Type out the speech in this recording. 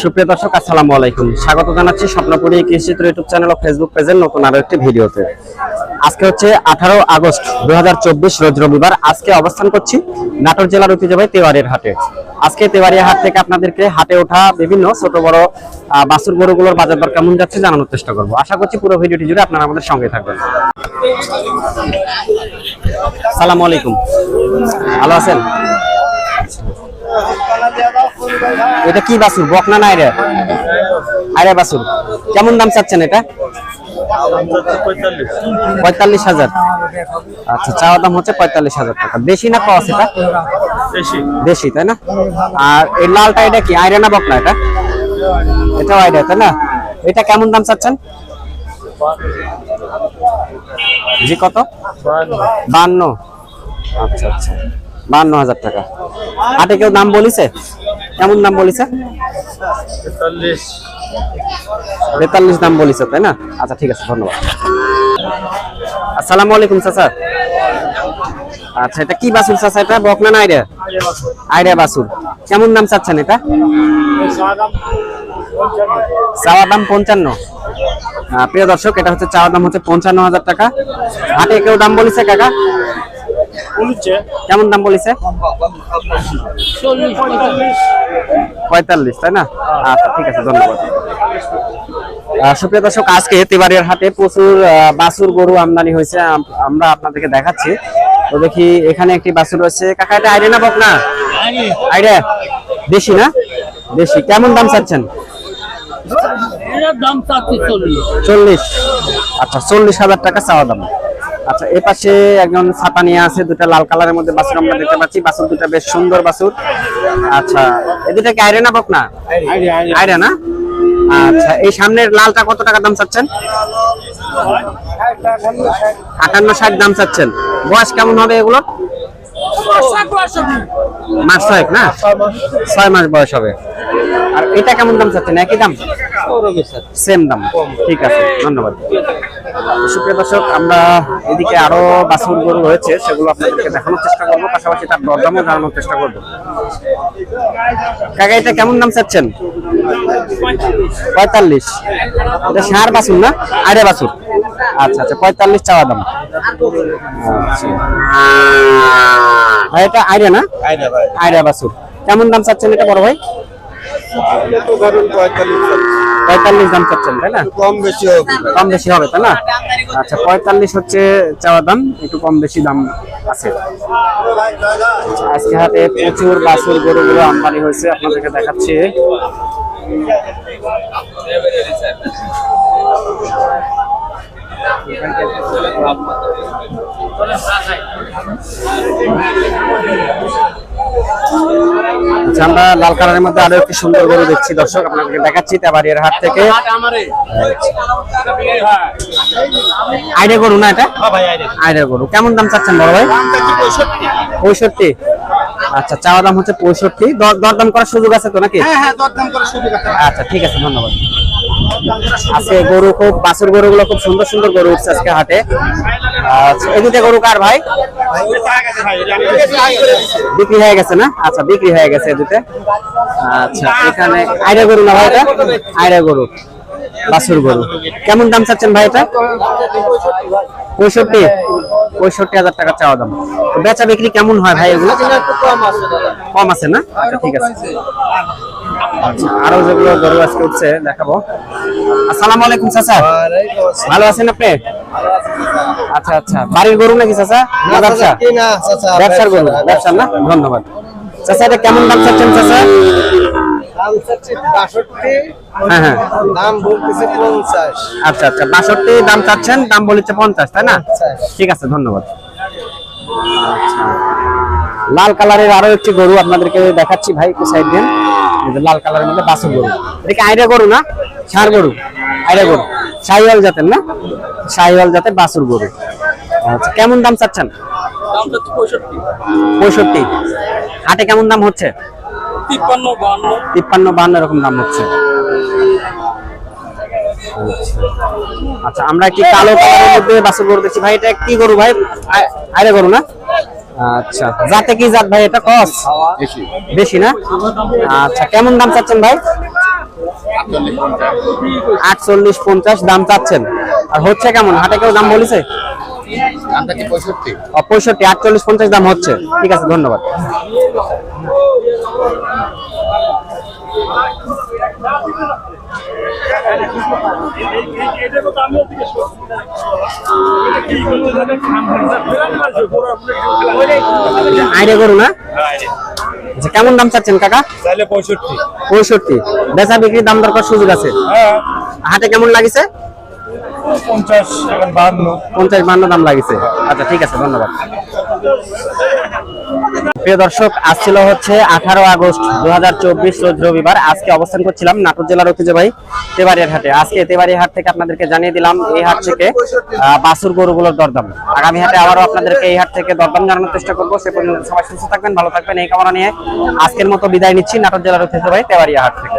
সুপ্রিয় দর্শক, আসসালামু আলাইকুম। স্বাগত জানাচ্ছি স্বপ্নপুরী কৃষি ইউটিউব চ্যানেল ও ফেসবুক পেজের নতুন আরও একটি ভিডিওতে। আজকে হচ্ছে আঠারো আগস্ট দুই রোজ রবিবার। আজকে অবস্থান করছি নাটোর জেলার ঐতিহ্যবাহী তেওয়ারির হাটে। আজকে তেওয়ারিয়া হাট থেকে আপনাদেরকে হাটে ওঠা বিভিন্ন ছোট বড় বাছুর গরুগুলোর বাজার দর কেমন যাচ্ছে জানানোর চেষ্টা করব। আশা করছি পুরো ভিডিওটি জুড়ে আপনারা আমাদের সঙ্গে থাকবেন। সালামু আলাইকুম। ভালো আছেন? এটা কি বাসুর বকনা না আইরা আইরা বাসুর কেমন দাম চাচ্ছেন এটা? পঁয়তাল্লিশ হাজার। আচ্ছা চাওয়া দাম হচ্ছে পঁয়তাল্লিশ হাজার টাকা। বেশি না কস এটা বেশি তাই না? আর এই লালটা এটা কি আইরা না বকনা এটা? এটাও আইরা তাই না? এটা কেমন দাম চাচ্ছেন? জি কত? বান্ন। আচ্ছা আচ্ছা। বান্ন হাজার টাকা। হাটে কেউ দাম বলিছে? কেমন দাম বলেছে? তেতাল্লিশ। দাম বলেছে তাই না? আচ্ছা ঠিক আছে ধন্যবাদ। আসসালামু আলাইকুম চাচা। আচ্ছা এটা কি বাসুর চাচা? এটা বকনা না আইডিয়া আইডিয়া বাসুর। কেমন দাম চাচ্ছেন এটা? চাওয়া দাম পঞ্চান্ন। প্রিয় দর্শক এটা হচ্ছে চাওয়া দাম হচ্ছে পঞ্চান্ন হাজার টাকা। হাটে কেউ দাম বলিছে কাকা? কেমন দাম বলিছে? পঁয়তাল্লিশ। তাই না? আচ্ছা ঠিক আছে ধন্যবাদ। সুপ্রিয় দর্শক আজকে তিবাড়িয়ার হাটে প্রচুর বাছুর গরু আমদানি হয়েছে। আমরা আপনাদেরকে দেখাচ্ছি। তো দেখি এখানে একটি বাছুর রয়েছে। কাকা এটা আইডিয়া না বক না? আইডিয়া। দেশি না? দেশি। কেমন দাম চাচ্ছেন? চল্লিশ। আচ্ছা চল্লিশ হাজার টাকা চাওয়া দাম। আচ্ছা এ পাশে একজন ছাতা নিয়ে আছে দুটা লাল কালারের মধ্যে বাছুর আমরা দেখতে পাচ্ছি। বাছুর দুটা বেশ সুন্দর বাছুর আচ্ছা এ দুটা কি আইরে না বক না আইরে না? আচ্ছা এই সামনের লালটা কত টাকা দাম চাচ্ছেন? আটান্ন ষাট দাম চাচ্ছেন। বয়স কেমন হবে এগুলো? মাস ছয়েক না? ছয় মাস বয়স হবে। আর এটা কেমন দাম চাচ্ছেন? একই দাম? সেম দাম। ঠিক আছে ধন্যবাদ। সুপ্রিয় দর্শক আমরা এদিকে আরও বাছুর গরু রয়েছে সেগুলো আপনাদেরকে দেখানোর চেষ্টা করব পাশাপাশি তার দরদামও জানানোর চেষ্টা করব। কাকা এটা কেমন দাম চাচ্ছেন? পঁয়তাল্লিশ। এটা সার বাছুর না? আরে বাছুর। আচ্ছা আচ্ছা পঁয়তাল্লিশ চাওয়া দাম। আচ্ছা। ভাই এটা আইডিয়া না? আইডিয়া বাছুর। কেমন দাম চাচ্ছেন এটা বড় ভাই? পঁয়তাল্লিশ দাম চাচ্ছেন তাই না? কম বেশি হবে। কম বেশি হবে তাই না? আচ্ছা পঁয়তাল্লিশ হচ্ছে চাওয়া দাম একটু কম বেশি দাম আছে। আচ্ছা, আজকে হাতে প্রচুর বাছুর গরুগুলো আমদানি হয়েছে আপনাদেরকে দেখাচ্ছি। আচ্ছা আমরা লাল কালারের মধ্যে আরও একটি সুন্দর গরু দেখছি। দর্শক আপনাদেরকে দেখাচ্ছি তেবাড়িয়ার হাট থেকে। আইডিয়া গরু না এটা? আইডিয়া। গরু। কেমন দাম চাচ্ছেন বড় ভাই? পঁয়ষট্টি। আচ্ছা চাওয়া দাম হচ্ছে পঁয়ষট্টি। দর দরদাম করার সুযোগ আছে তো নাকি? হ্যাঁ হ্যাঁ আচ্ছা ঠিক আছে ধন্যবাদ। আজকে গরু খুব, বাছুর গরুগুলো খুব সুন্দর সুন্দর গরু উঠছে আজকে হাটে। আচ্ছা এই গরু কার ভাই? বিক্রি হয়ে গেছে না? আচ্ছা বিক্রি হয়ে গেছে দুটো আচ্ছা এখানে আইরা গরু না ভাই এটা? আইরা গরু, বাছুর গরু। কেমন দাম চাচ্ছেন ভাই এটা? পঁয়ষট্টি। পঁয়ষট্টি হাজার টাকা চাওয়া দাম। বেচা বিক্রি কেমন হয় ভাই এগুলো? কম আছে না? আচ্ছা ঠিক আছে। আচ্ছা আরও যেগুলো গরু আজকে উঠছে দেখাবো। আসসালামু আলাইকুম চাচা। ভালো আছেন আপনি? আচ্ছা আচ্ছা। বাড়ির গরু নাকি চাচা? না ব্যবসা? ব্যবসার গরু। ব্যবসার না। ধন্যবাদ। চাচা এটা কেমন দাম চাচ্ছেন চাচা? দাম চাচ্ছি বাষট্টি হ্যাঁ হ্যাঁ। দাম বলতেছে পঞ্চাশ। আচ্ছা আচ্ছা বাষট্টি দাম চাচ্ছেন দাম বলেছে পঞ্চাশ তাই না? ঠিক আছে ধন্যবাদ। লাল কালারের আরও একটি গরু আপনাদেরকে দেখাচ্ছি ভাই একটু সাইড দেন লাল কালারের মধ্যে বাসুর গরু। এটা কি আইরা গরু না? ষাঁড় গরু। আইরা গরু। শাহিওয়াল জাতের না? শাহিওয়াল জাতের বাসুর গরু। আচ্ছা কেমন দাম চাচ্ছেন? পঁয়ষট্টি। পঁয়ষট্টি। হাটে কেমন দাম হচ্ছে? তিপ্পান্ন বান্ন। তিপ্পান্ন বান্ন এরকম দাম হচ্ছে। আচ্ছা আমরা কি কালো কালারের মধ্যে বাছুর গরু দেখছি? ভাই এটা কি গরু ভাই? আ- আইরা গরু না? আচ্ছা জাতে কি জাত ভাই এটা? কস? বেশি না? আচ্ছা কেমন দাম চাচ্ছেন ভাই? আটচল্লিশ পঞ্চাশ দাম চাচ্ছেন। আর হচ্ছে কেমন? হাটে কেউ দাম বলেছে? পঁয়ষট্টি আটচল্লিশ পঞ্চাশ দাম হচ্ছে। ঠিক আছে ধন্যবাদ। আইডিয়া করু না? আচ্ছা কেমন দাম চাচ্ছেন কাকা? তাহলে পঁয়ষট্টি। পঁয়ষট্টি। বেচা বিক্রির দাম দরকার সুযোগ আছে? হ্যাঁ। হাটে কেমন লাগিছে? পঞ্চাশ বাহান্ন দাম লাগিছে। আচ্ছা ঠিক আছে, ধন্যবাদ। প্রিয় দর্শক হচ্ছে আঠারো আগস্ট দু রবিবার। আজকে অবস্থান করছিলাম নাটোর জেলার ঐতিহ্যবাহী তেবাড়িয়ার আজকে তেবাড়িয়া হাট থেকে আপনাদেরকে জানিয়ে দিলাম, এই হাট থেকে বাছুর গরুগুলোর দরদাম। আগামী হাটে আবারও আপনাদেরকে এই হাট থেকে দরদাম জানানোর চেষ্টা করব। সে পর্যন্ত সবাই সুস্থ থাকবেন, ভালো থাকবেন। এই কামনা নিয়ে আজকের মতো বিদায় নিচ্ছি নাটোর জেলার ঐতিহ্যবাহী তেবাড়িয়া হাট থেকে।